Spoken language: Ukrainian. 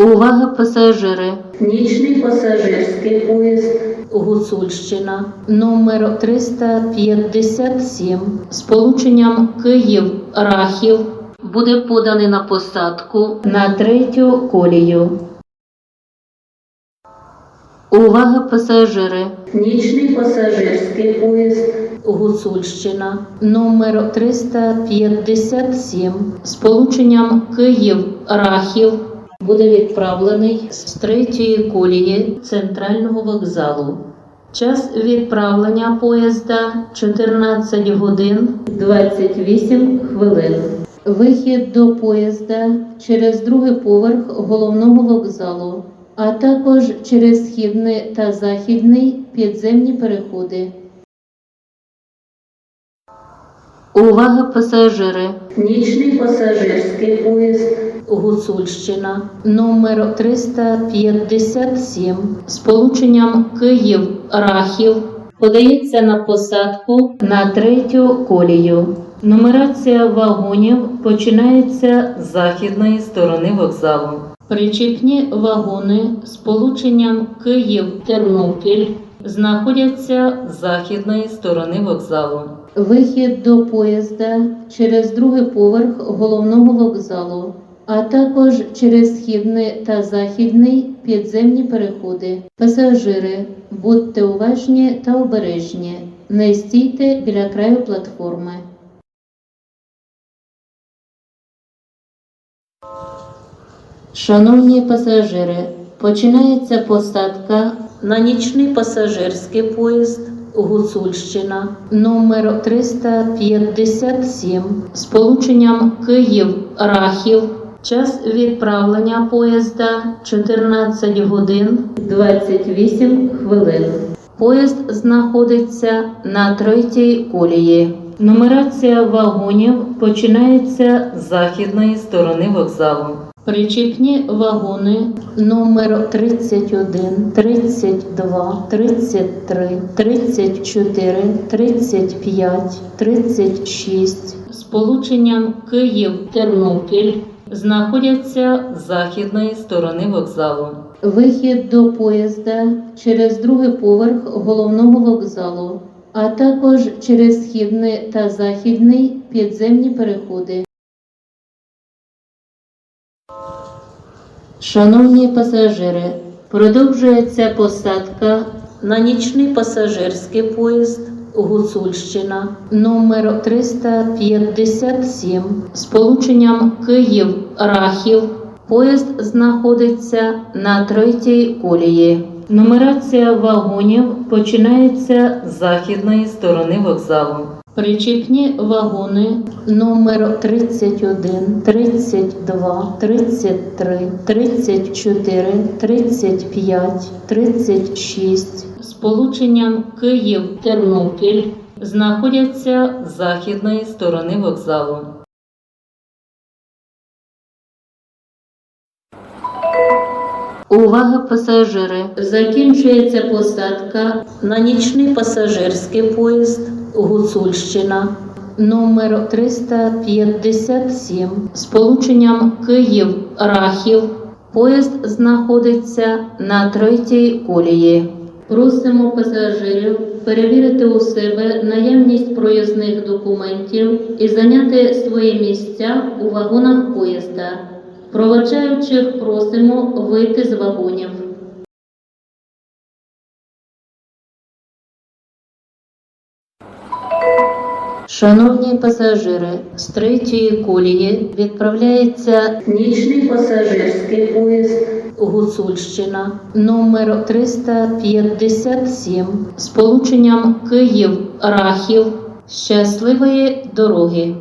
Увага пасажири! Нічний пасажирський поїзд. Гуцульщина. Номер 357 з полученням Київ Рахів. Буде поданий на посадку на третю колію. Увага пасажири! Нічний пасажирський поїзд. Гуцульщина. Номер 357 з полученням Київ Рахів буде відправлений з третьої колії центрального вокзалу. Час відправлення поїзда 14 годин 28 хвилин. Вихід до поїзда через другий поверх головного вокзалу, а також через східний та західний підземні переходи. Увага пасажири! Нічний пасажирський поїзд Гуцульщина номер 357 з полученням Київ Рахів подається на посадку на третю колію. Нумерація вагонів починається з західної сторони вокзалу. Причіпні вагони з полученням Київ-Тернопіль знаходяться з західної сторони вокзалу. Вихід до поїзда через другий поверх головного вокзалу, а також через східний та західний підземні переходи. Пасажири, будьте уважні та обережні. Не стійте біля краю платформи. Шановні пасажири, починається посадка на нічний пасажирський поїзд Гуцульщина номер 357 з полученням Київ Рахів. Час відправлення поїзда 14 годин 28 хвилин. Поїзд знаходиться на третій колії. Нумерація вагонів починається з західної сторони вокзалу. Причіпні вагони номер 31, 32, 33, 34, 35, 36 з полученням Київ-Тернопіль знаходяться з західної сторони вокзалу. Вихід до поїзда через другий поверх головного вокзалу, а також через східний та західний підземні переходи. Шановні пасажири, продовжується посадка на нічний пасажирський поїзд Гуцульщина номер 357 з полученням Київ Рахів. Поїзд знаходиться на третій колії. Нумерація вагонів починається з західної сторони вокзалу. Причіпні вагони номер 31, 32, 33, 34, 35, 36 з полученням Київ-Тернопіль знаходяться з західної сторони вокзалу. Увага пасажири! Закінчується посадка на нічний пасажирський поїзд Гуцульщина номер 357 з полученням Київ Рахів. Поїзд знаходиться на третій колії. Просимо пасажирів перевірити у себе наявність проїзних документів і зайняти свої місця у вагонах поїзда. Проводжаючих просимо вийти з вагонів. Шановні пасажири, з третьої колії відправляється Нічний пасажирський поїзд Гуцульщина номер 357 з полученням Київ Рахів. Щасливої дороги!